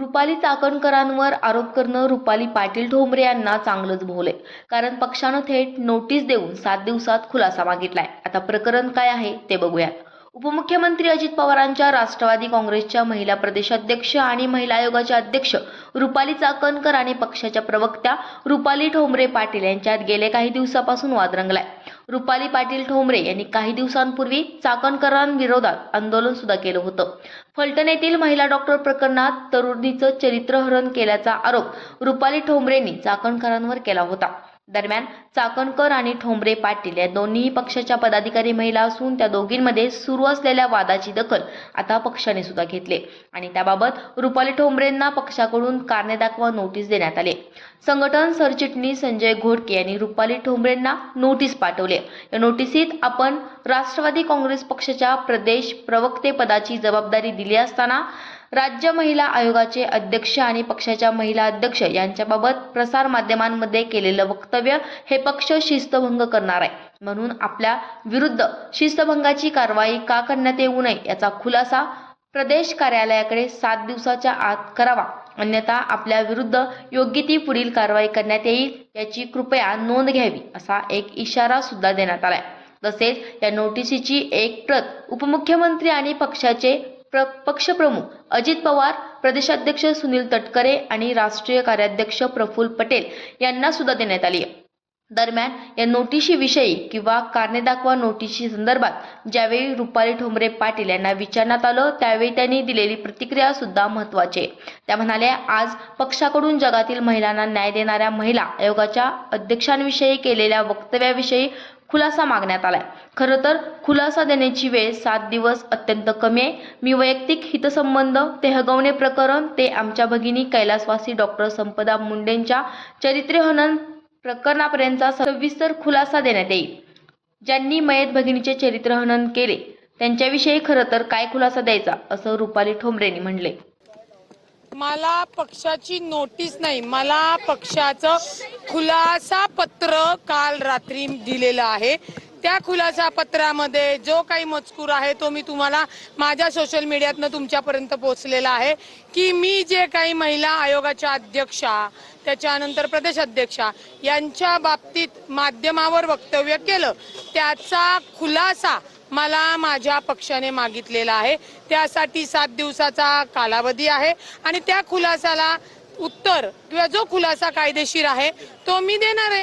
रुपाली चाकणकरांवर आरोप करणं रुपाली पाटील ठोंबरे यांना चांगलंच भोवलंय कारण पक्षानं थेट नोटीस देऊन सात दिवसात खुलासा मागितलाय. आता प्रकरण काय आहे ते बघूयात. उपमुख्यमंत्री अजित पवारांच्या राष्ट्रवादी काँग्रेसच्या महिला प्रदेशाध्यक्ष आणि महिला आयोगाच्या अध्यक्ष रुपाली चाकणकर आणि पक्षाच्या प्रवक्त्या रुपाली ठोंबरे पाटील यांच्यात गेले काही दिवसापासून वाद रंगलाय. रुपाली पाटील ठोंबरे यांनी काही दिवसांपूर्वी चाकणकरांविरोधात आंदोलन सुद्धा केलं होतं. फलटण येथील महिला डॉक्टर प्रकरणात तरुणीचं चरित्रहरण केल्याचा आरोप रुपाली ठोंबरेंनी चाकणकरांवर केला होता. दरम्यान चाकणकर आणि ठोंबरे पाटील या दोन्ही पक्षाच्या पदाधिकारी महिला असून त्या दोघींमध्ये सुरू असलेल्या वादाची दखल आता पक्षाने सुद्धा घेतले आणि त्याबाबत रुपाली ठोंबरेंना पक्षाकडून कारणे दाखवा नोटीस देण्यात आले संघटन सरचिटणीस संजय घोडके यांनी रुपाली ठोंबरेंना नोटीस पाठवले या नोटिसीत आपण राष्ट्रवादी काँग्रेस पक्षाच्या प्रदेश प्रवक्ते पदाची जबाबदारी दिली असताना राज्य महिला आयोगाचे अध्यक्ष आणि पक्षाच्या महिला अध्यक्ष यांच्याबाबत प्रसार माध्यमांमध्ये केलेलं वक्तव्य हे पक्ष शिस्तभंग करणार आहे. म्हणून आपल्या विरुद्ध शिस्तभंगाची कारवाई का करण्यात येऊ नये याचा खुलासा प्रदेश कार्यालयाकडे सात दिवसाच्या आत करावा. अन्यथा आपल्या विरुद्ध योग्य ती पुढील कारवाई करण्यात येईल याची कृपया नोंद घ्यावी असा एक इशारा सुद्धा देण्यात आलाय. तसेच या नोटिसीची एक प्रत उपमुख्यमंत्री आणि पक्षाचे प्र पक्षप्रमुख अजित पवार प्रदेशाध्यक्ष सुनील तटकरे आणि राष्ट्रीय कार्याध्यक्ष प्रफुल्ल पटेल यांना सुद्धा देण्यात आली आहे. दरम्यान या नोटिशीविषयी किंवा कारणे दाखवा नोटिशी संदर्भात ज्यावेळी रुपाली ठोंबरे पाटील यांना विचारण्यात आलं त्यावेळी त्यांनी दिलेली प्रतिक्रिया सुद्धा महत्वाची त्या म्हणाल्या आज पक्षाकडून जगातील महिलांना न्याय देणाऱ्या महिला आयोगाच्या अध्यक्षांविषयी केलेल्या वक्तव्याविषयी खुलासा मागण्यात आलाय. खरं तर खुलासा देण्याची वेळ सात दिवस अत्यंत कमी आहे. मी वैयक्तिक हितसंबंध ते हगवणे प्रकरण ते आमच्या भगिनी कैलासवासी डॉक्टर संपदा मुंडेंच्या चरित्रहनन प्रकरणापर्यंतचा सविस्तर खुलासा देण्यात येईल. ज्यांनी मयत भगिनीचे चरित्रहनन केले त्यांच्याविषयी खरं तर काय खुलासा द्यायचा असं रुपाली ठोंबरेंनी म्हणले मला पक्षाची नोटीस नाही मला पक्षाचं खुलासा पत्र काल रात्री दिलेलं आहे. त्या खुलासा पत्रामध्ये जो काही मजकूर आहे तो मी तुम्हाला माझ्या सोशल मीडियातनं तुमच्यापर्यंत पोहोचलेला आहे. की मी जे काही महिला आयोगाच्या अध्यक्षा त्याच्यानंतर प्रदेश अध्यक्षा यांच्या बाबतीत माध्यमावर वक्तव्य केलं त्याचा खुलासा मला माझ्या पक्षाने मागितलेला आहे. त्यासाठी सात दिवसाचा कालावधी आहे आणि त्या खुलासाला उत्तर किंवा जो खुलासा कायदेशीर आहे तो मी देणार आहे.